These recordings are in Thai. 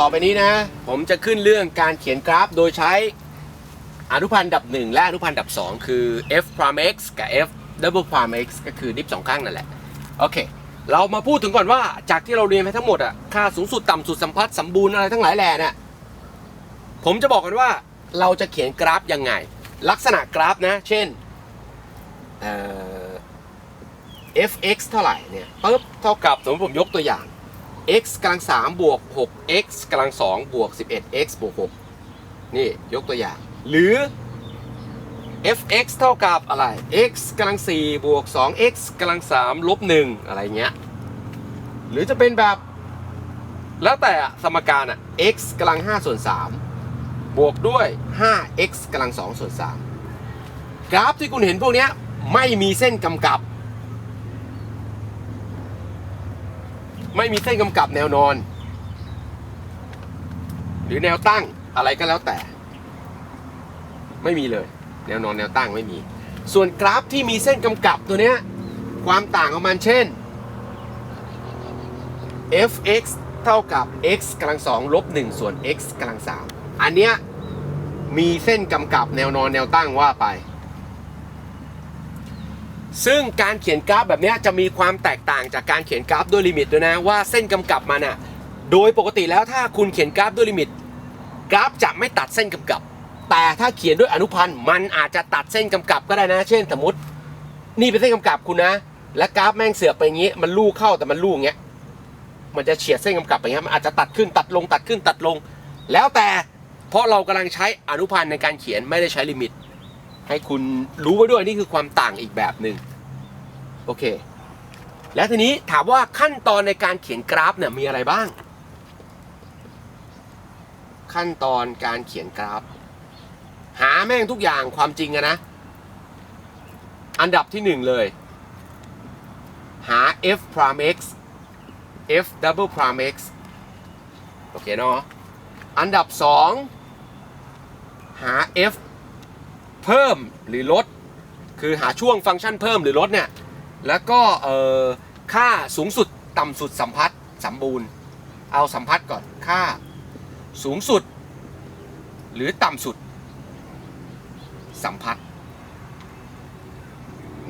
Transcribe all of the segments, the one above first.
่องต่อไปนี้นะ ผมจะขึ้นเรื่องการเขียนกราฟโดยใช้อนุพันธ์ดับ 1 และอนุพันธ์ดับ 2 คือ f prime x กับ f double prime x ก็คือดิฟสองข้างนั่นแหละ โอเค เรามาพูดถึงก่อนว่าจากที่เราเรียนไปทั้งหมดอะค่าสูงสุดต่ำสุดสัมพัทธ์สมบูรณ์อะไรทั้งหลายแหล่เนี่ยผมจะบอกกันว่าเราจะเขียนกราฟยังไง ลักษณะกราฟนะ เช่นเอ่อ fx เท่าไหร่เนี่ยปึ๊บเท่ากับสมมติผมยกตัวอย่าง x กำลัง3บวก 6x กำลัง2บวก 11x บวก 6 นี่ยกตัวอย่าง หรือ fx เท่ากับอะไร x กำลัง4บวก 2x กำลัง3ลบ1อะไรเงี้ย หรือจะเป็นแบบ แล้วแต่สมการอะ x กำลัง5ส่วน3บวกด้วย 5x กำลัง2ส่วน3กราฟที่คุณเห็นพวกเนี้ยไม่มีเส้นกำกับ ไม่มีเส้นกำกับแนวนอน หรือแนวตั้งอะไรก็แล้วแต่ ไม่มีเลย แนวนอนแนวตั้งไม่มี ส่วนกราฟที่มีเส้นกำกับตัวเนี้ยความต่างของมันเช่น fx เท่ากับ x กำลังสองลบ1ส่วน x กำลังสามอันเนี้ยมีเส้นกำกับแนวนอนแนวตั้งว่าไป ซึ่งการเขียนกราฟแบบนี้จะมีความแตกต่างจากการเขียนกราฟด้วยลิมิตด้วยนะว่าเส้นกำกับมันอะโดยปกติแล้วถ้าคุณเขียนกราฟด้วยลิมิต กราฟจะไม่ตัดเส้นกำกับ แต่ถ้าเขียนด้วยอนุพันธ์มันอาจจะตัดเส้นกำกับก็ได้นะ เช่นสมมติ นี่เป็นเส้นกำกับคุณนะ และกราฟแม่งเสือกไปอย่างงี้มันลู่เข้าแต่มันลู่อย่างเงี้ยมันจะเฉียดเส้นกำกับไปอย่างเงี้ยมันอาจจะตัดขึ้นตัดลงตัดขึ้นตัดลง แล้วแต่เพราะเรากำลังใช้อนุพันธ์ในการเขียนไม่ได้ใช้ลิมิต ให้คุณรู้ไว้ด้วยนี่คือความต่างอีกแบบหนึ่งโอเค แล้วทีนี้ถามว่าขั้นตอนในการเขียนกราฟเนี่ยมีอะไรบ้าง ขั้นตอนการเขียนกราฟ หาแม่งทุกอย่างความจริงอะนะ อันดับที่หนึ่งเลย หา f prime x f double prime x โอเคเนาะอันดับสองหา f เพิ่มหรือลด คือหาช่วงฟังก์ชันเพิ่มหรือลดเนี่ย แล้วก็เอ่อค่าสูงสุดต่ำสุดสัมพัทธ์สมบูรณ์ เอาสัมพัทธ์ก่อนค่าสูงสุด หรือต่ำสุด สัมพัทธ์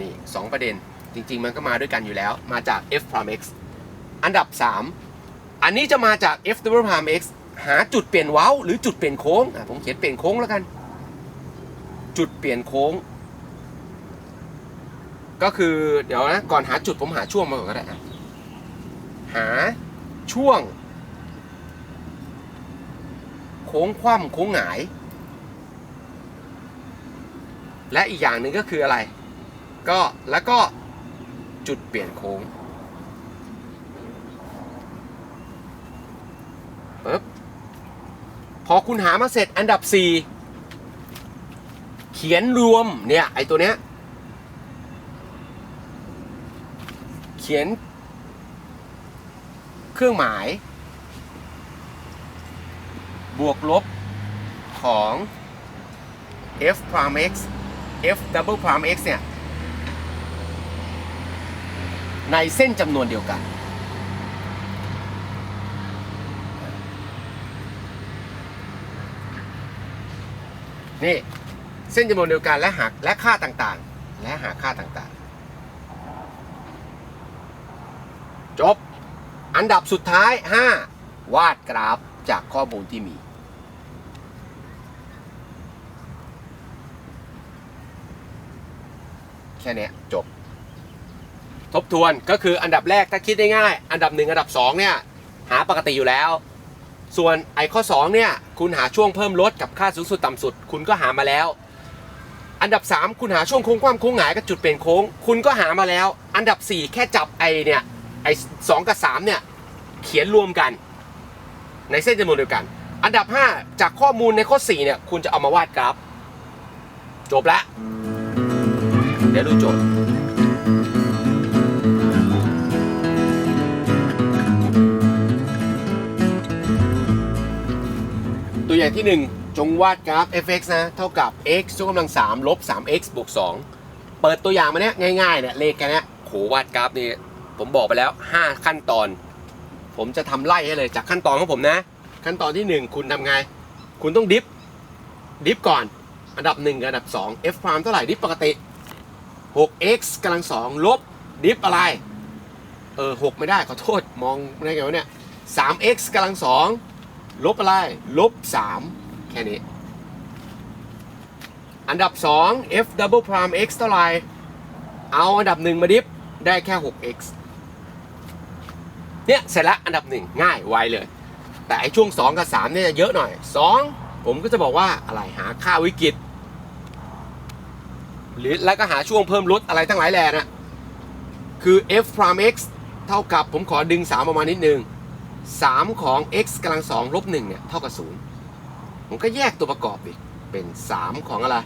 นี่สองประเด็นจริง ๆ มันก็มาด้วยกันอยู่แล้ว มาจาก f prime x อันดับ 3 อันนี้จะมาจาก f double prime x หาจุดเปลี่ยนเว้า หรือจุดเปลี่ยนโค้งผมเขียนเปลี่ยนโค้งแล้วกัน จุดเปลี่ยนโค้ง ก็คือเดี๋ยวนะก่อนหาจุดผมหาช่วงมาก่อนก็ได้หาช่วง โค้งคว่ำโค้งหงาย และอีกอย่างหนึ่งก็คืออะไร ก็แล้วก็จุดเปลี่ยนโค้งปึ๊บพอคุณหามาเสร็จอันดับ4เขียนรวมเนี่ย ไอตัวเนี้ย เขียน เครื่องหมาย บวกลบของ f prime x f double prime x เนี่ย ในเส้นจำนวนเดียวกัน นี่ เส้นจำนวนเดียวกันและหาและค่าต่างๆ และหาค่าต่างๆ จบ อันดับสุดท้าย 5 วาดกราฟจากข้อมูลที่มี แค่นี้จบ ทบทวนก็คืออันดับแรกถ้าคิดได้ง่าย อันดับหนึ่งอันดับสองเนี่ย หาปกติอยู่แล้ว ส่วนไอ้ข้อ 2 เนี่ย คุณหาช่วงเพิ่มลดกับค่าสูงสุดต่ำสุด คุณก็หามาแล้ว อันดับ 3 คุณหาช่วงโค้งความโค้งหงายกับจุดเปลี่ยนโค้ง คุณก็หามาแล้ว อันดับ 4 แค่จับไอเนี่ยไอสกับ 3 เนี่ย เขียนรวมกัน ในเส้นจำนวนเดียวกัน อันดับ 5 จากข้อมูลในข้อ 4 เนี่ย คุณจะเอามาวาดกราฟ จบล้วเดี๋ยวดูโจทย์ตัวอย่างที่ 1 จงวาดกราฟ fx นะ เท่ากับ x ยกกำลัง3ลบ 3x บวก 2 เปิดตัวอย่างมาเนี้ยง่ายๆเนี่ยเลขแค่เนี้ยโหวาดกราฟนี่ผมบอกไปแล้ว 5 ขั้นตอน ผมจะทำไล่ให้เลยจากขั้นตอนของผมนะ ขั้นตอนที่ 1 คุณทำไง คุณต้องดิฟดิฟก่อน อันดับ 1 กับอันดับ 2 f prime เท่าไหร่ดิฟปกติ 6x กำลัง2ลบดิฟอะไร เออ6ไม่ได้ขอโทษมองได้ไงวะเนี่ย 3x กำลัง2ลบอะไรลบ3 แค่นี้ อันดับ 2 f double prime x เท่าไหร่เอาอันดับ 1 มาดิฟได้แค่ 6x เนี่ยเสร็จละอันดับ 1 ง่ายไวเลย แต่ไอช่วง 2 กับ 3 เนี่ยเยอะหน่อย 2 ผมก็จะบอกว่าอะไรหาค่าวิกฤตหรือแล้วก็หาช่วงเพิ่มลดอะไรทั้งหลายแหล่นะคือ f prime x เท่ากับผมขอดึง 3 ออกมานิดนึง 3 ของ x กำลัง2ลบ1เนี่ย เท่ากับ 0 ผมก็แยกตัวประกอบดิเป็น 3 ของอะไร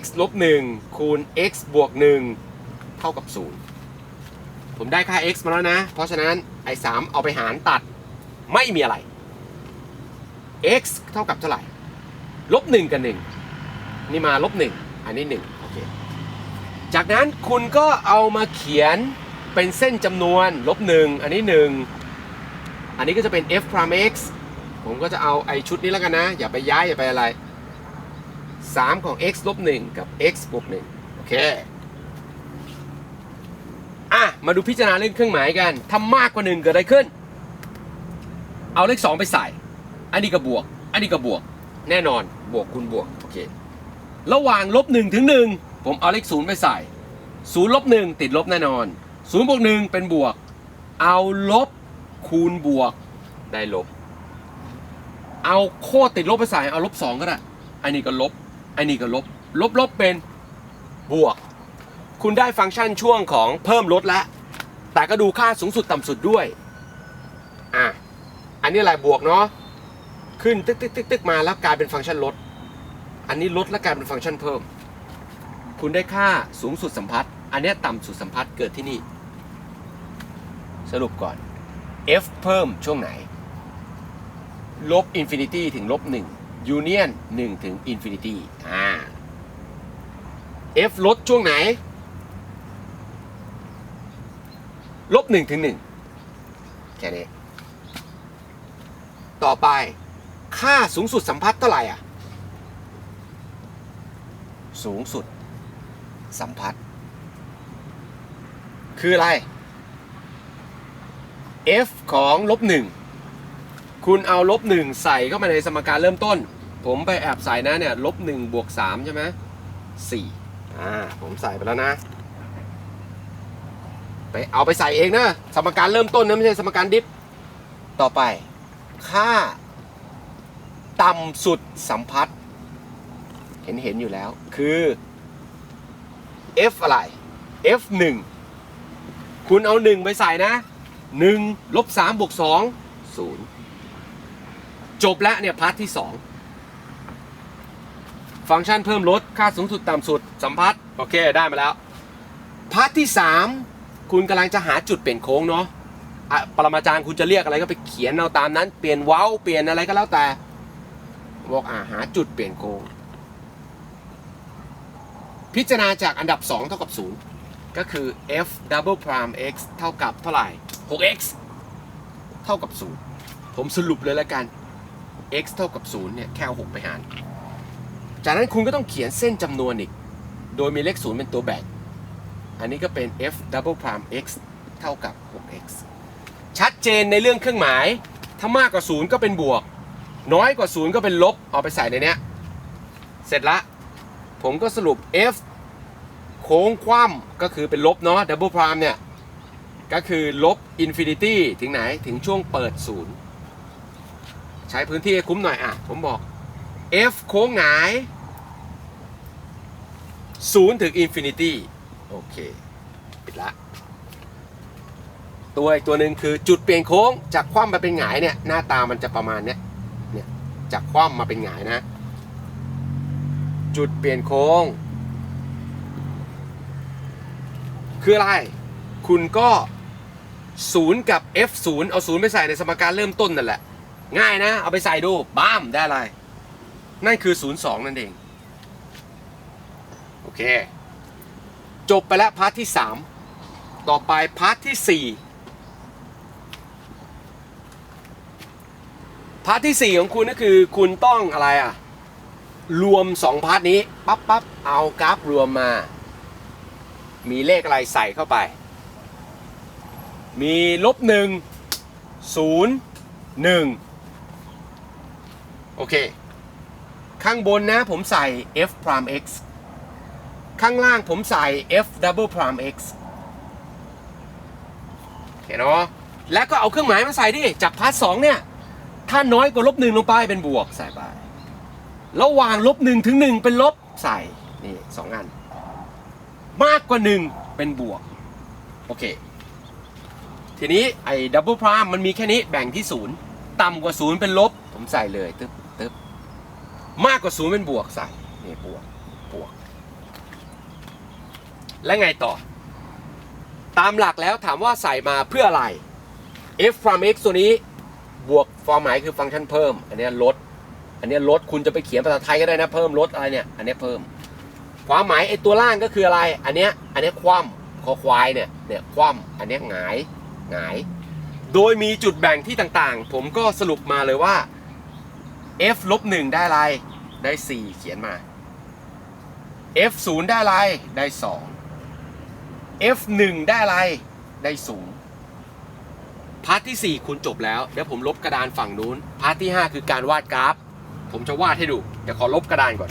x ลบ1คูณ x บวก1เท่ากับ 0 ผมได้ค่า x มาแล้วนะ เพราะฉะนั้นไอ้3เอาไปหารตัดไม่มีอะไร x เท่ากับเท่าไหร่ลบ1กับ 1 นี่มาลบ1อันนี้1โอเค จากนั้นคุณก็เอามาเขียนเป็นเส้นจำนวนลบ1อันนี้ 1 อันนี้ก็จะเป็น f prime x ผมก็จะเอาไอชุดนี้แล้วกันนะ อย่าไปย้ายอย่าไปอะไร 3 ของ x ลบ1กับ x บวก1โอเคอะมาดูพิจารณาเรื่องเครื่องหมายกันถ้ามากกว่า 1 เกิดอะไรขึ้น เอาเลข 2 ไปใส่ อันนี้ก็บวก อันนี้ก็บวก แน่นอนบวกคูณบวกโอเคระหว่างลบ1ถึง 1 ผมเอาเลข0ไปใส่0ลบ1ติดลบแน่นอน0บวก1เป็นบวก เอาลบคูณบวกได้ลบ เอาโคตรติดลบไปใส่เอาลบ2ก็ได้อันนี้ก็ลบอันนี้ก็ลบ ลบลบเป็นบวก คุณได้ฟังก์ชันช่วงของเพิ่มลดแล้วแต่ก็ดูค่าสูงสุดต่ำสุดด้วยอะอันนี้อะไรบวกเนาะขึ้นตึกตึกตึกตึกมาแล้วกลายเป็นฟังก์ชันลด อันนี้ลดแล้วกลายเป็นฟังก์ชันเพิ่ม คุณได้ค่าสูงสุดสัมพัทธ์อันนี้ต่ำสุดสัมพัทธ์เกิดที่นี่ สรุปก่อน f เพิ่มช่วงไหน ลบอินฟินิตี้ถึงลบ1ยูเนียน1ถึงอินฟินิตี้อ่า f ลดช่วงไหนลบ1ถึง1แค่นี้ ต่อไป ค่าสูงสุดสัมพัทธ์เท่าไหร่อะ สูงสุดสัมพัทธ์คืออะไร f ของลบ1 คุณเอาลบ1ใส่เข้ามาในสมการเริ่มต้น ผมไปแอบใส่นะเนี่ยลบ1บวก3ใช่ไหม4อ่าผมใส่ไปแล้วนะ ไปเอาไปใส่เองนะ สมการเริ่มต้นนะไม่ใช่สมการดิฟ ต่อไป ค่า ต่ำสุดสัมพัทธ์เห็นเห็นอยู่แล้ว คือ f อะไร f 1คุณเอา 1 ไปใส่นะ 1 ลบ 3 บวก 2 0 จบแล้วเนี่ยพาร์ทที่ 2 ฟังก์ชันเพิ่มลดค่าสูงสุดต่ำสุดสัมพัทธ์โอเคได้มาแล้วพาร์ทที่ 3 คุณกำลังจะหาจุดเปลี่ยนโค้งเนาะปรมาจารย์คุณจะเรียกอะไรก็ไปเขียนเอาตามนั้น เปลี่ยนเว้าเปลี่ยนอะไรก็แล้วแต่บอกอ่าหาจุดเปลี่ยนโค้งพิจารณาจากอันดับ 2 เท่ากับ 0 ก็คือ f double prime x เท่ากับเท่าไหร่ 6x เท่ากับ 0 ผมสรุปเลยแล้วกัน x เท่ากับ0เนี่ยแค่เอา6ไปหาร จากนั้นคุณก็ต้องเขียนเส้นจำนวนอีก โดยมีเลข0เป็นตัวแบ่ง อันนี้ก็เป็น f double prime x เท่ากับ 6x ชัดเจนในเรื่องเครื่องหมาย ถ้ามากกว่า 0 ก็เป็นบวก น้อยกว่า 0 ก็เป็นลบ เอาไปใส่ในเนี้ย เสร็จละ ผมก็สรุป f โค้งคว่ำก็คือเป็นลบเนาะ double prime เนี่ย ก็คือลบ infinity ถึงไหน ถึงช่วงเปิดศูนย์ ใช้พื้นที่ให้คุ้มหน่อยอะ ผมบอก f โค้งหงาย0ถึง infinity โอเค ปิดละ ตัวอีกตัวหนึ่งคือจุดเปลี่ยนโค้ง จากคว่ำมาเป็นหงายเนี่ย หน้าตามันจะประมาณเนี้ยเนี่ยจากคว่ำมาเป็นหงายนะ จุดเปลี่ยนโค้ง คืออะไร คุณก็ 0 กับ f 0เอา0ไปใส่ในสมการเริ่มต้นนั่นแหละ ง่ายนะ เอาไปใส่ดูบ้ามได้อะไร นั่นคือ 0 2 นั่นเอง โอเค จบไปแล้วพาร์ทที่ 3 ต่อไปพาร์ทที่ 4 พาร์ทที่ 4 ของคุณก็คือคุณต้องอะไรอะ รวม 2 พาร์ทนี้ ปั๊บปั๊บเอากราฟรวมมา มีเลขอะไรใส่เข้าไป มีลบหนึ่งศูนย์หนึ่ง โอเค ข้างบนนะผมใส่ f prime x ข้างล่างผมใส่ f double prime x โอเคเนาะแล้วก็เอาเครื่องหมายมาใส่ดิจากพาร์ทสองเนี่ย ถ้าน้อยกว่าลบหนึ่งลงไปเป็นบวกใส่ไป ระหว่างลบหนึ่งถึงหนึ่งเป็นลบใส่นี่สองอัน มากกว่าหนึ่งเป็นบวก โอเค ทีนี้ไอ้ดับเบิลพรามมันมีแค่นี้แบ่งที่ศูนย์ต่ำกว่าศูนย์เป็นลบ ผมใส่เลยตึ๊บ มากกว่าศูนย์เป็นบวกใส่นี่บวกบวก และไงต่อ ตามหลักแล้วถามว่าใส่มาเพื่ออะไร f from x ตัวนี้บวกความหมายคือฟังก์ชันเพิ่ม อันนี้ลด อันนี้ลดคุณจะไปเขียนภาษาไทยก็ได้นะเพิ่มลดอะไรเนี่ย อันนี้เพิ่ม ความหมายไอ้ตัวล่างก็คืออะไร อันนี้อันนี้คว่ำคอควายเนี่ยเนี่ยคว่ำอันนี้หงายหงาย โดยมีจุดแบ่งที่ต่างๆ ผมก็สรุปมาเลยว่า f ลบ1ได้อะไร ได้ 4 เขียนมา f 0ได้อะไร ได้ 2 f 1ได้อะไร ได้0พาร์ทที่ 4 คุณจบแล้ว เดี๋ยวผมลบกระดานฝั่งนู้น พาร์ทที่ 5 คือการวาดกราฟ ผมจะวาดให้ดู เดี๋ยวขอลบกระดานก่อน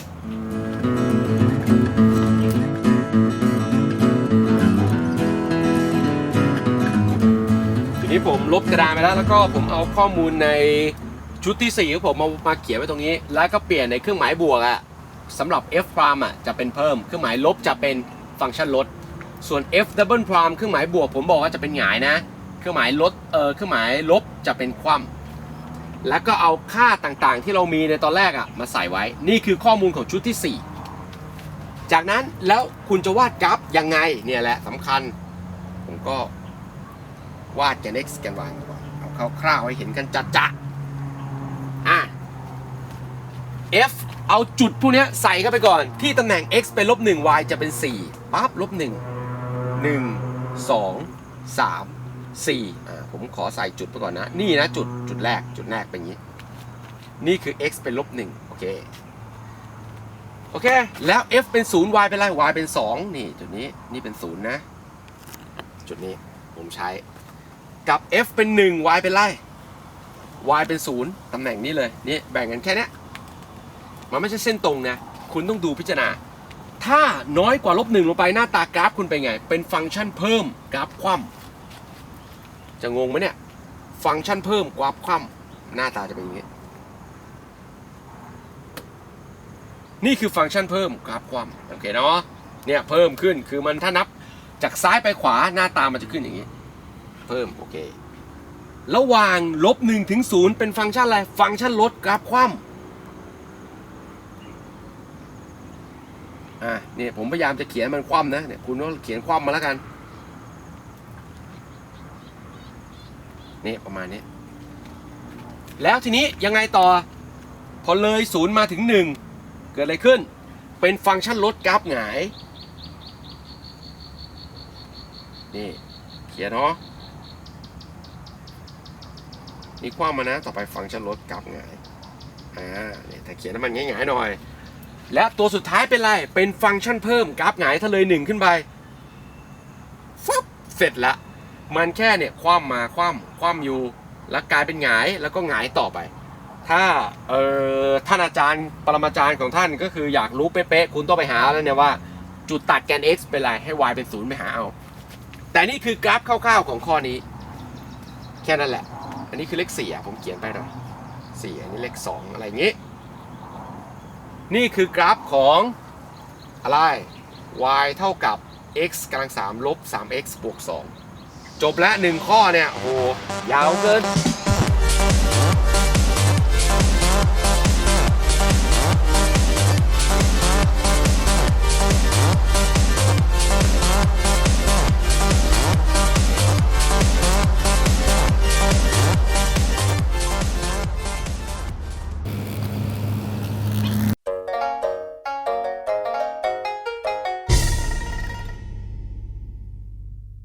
ทีนี้ผมลบกระดานไปแล้ว แล้วก็ผมเอาข้อมูลใน ชุดที่ 4 ของผมมามาเขียนไว้ตรงนี้ แล้วก็เปลี่ยนในเครื่องหมายบวกอะสำหรับ f prime อะจะเป็นเพิ่ม เครื่องหมายลบจะเป็นฟังก์ชันลด ส่วน f double prime เครื่องหมายบวก ผมบอกว่าจะเป็นหงายนะ เครื่องหมายลดเออเครื่องหมายลบจะเป็นคว่ำแล้วก็เอาค่าต่างๆ ที่เรามีในตอนแรกอะมาใส่ไว้ นี่คือข้อมูลของชุดที่ 4 จากนั้นแล้วคุณจะวาดกราฟยังไงเนี่ยแหละสำคัญ ผมก็วาดกัน x กัน y ก่อนเอาคร่าวๆให้เห็นกันจัดจะอะ f เอาจุดพวกนี้ใส่เข้าไปก่อน ที่ตำแหน่ง x เป็นลบ1 y จะเป็น 4ปั๊บลบ1 1 2 3 4อ่าผมขอใส่จุดไปก่อนนะ นี่นะจุดจุดแรกจุดแรกเป็นอย่างนี้ นี่คือ x เป็นลบ1โอเคโอเค แล้ว f เป็น 0 y เป็นไร y เป็น 2 นี่จุดนี้นี่เป็น 0 นะ จุดนี้ผมใช้ กับ f เป็น 1 y เป็นไร y เป็น 0ตำแหน่งนี้เลยนี่แบ่งกันแค่นี้ มันไม่ใช่เส้นตรงนะ คุณต้องดูพิจารณา ถ้าน้อยกว่าลบหนึ่งลงไปหน้าตากราฟคุณเป็นไง เป็นฟังก์ชันเพิ่มกราฟคว่ำจะงงไหมเนี่ย ฟังก์ชันเพิ่มกราฟคว่ำหน้าตาจะเป็นอย่างนี้ นี่คือฟังก์ชันเพิ่มกราฟคว่ำโอเคเนาะ เนี่ยเพิ่มขึ้นคือมันถ้านับจากซ้ายไปขวาหน้าตามันจะขึ้นอย่างนี้ เพิ่มโอเค ระหว่างลบ1ถึง0เป็นฟังก์ชันอะไร ฟังก์ชันลดกราฟคว่ำ อะเนี่ยผมพยายามจะเขียนมันคว่ำนะเนี่ยคุณก็เขียนคว่ำมาแล้วกันนี่ประมาณนี้ แล้วทีนี้ยังไงต่อ พอเลยศูนย์มาถึง1เกิดอะไรขึ้น เป็นฟังก์ชันลดกราฟหงายนี่เขียนเนาะนี่คว่ำมานะต่อไปฟังก์ชันลดกราฟหงายอ่าเนี่ยถ้าเขียนให้มันหงายๆหน่อย และตัวสุดท้ายเป็นไร เป็นฟังก์ชันเพิ่มกราฟหงายถ้าเลยหนึ่งขึ้นไปฟับเสร็จละ มันแค่เนี่ยคว่ำมาคว่ำคว่ำอยู่ แล้วกลายเป็นหงายแล้วก็หงายต่อไป ถ้าเอ่อท่านอาจารย์ปรมาจารย์ของท่านก็คืออยากรู้เป๊ะๆคุณต้องไปหาแล้วเนี่ยว่าจุดตัดแกน x เป็นไรให้ y เป็นศูนย์ไปหาเอา แต่นี่คือกราฟคร่าวๆของข้อนี้ แค่นั้นแหละ อันนี้คือเลขสี่อะผมเขียนไปหน่อยสี่อันนี้เลขสองอะไรอย่างงี้ นี่คือกราฟของอะไร y เท่ากับ x กำลัง3ลบ 3x บวก 2 จบแล้วหนึ่งข้อเนี่ย โอ้โห ยาวเกิน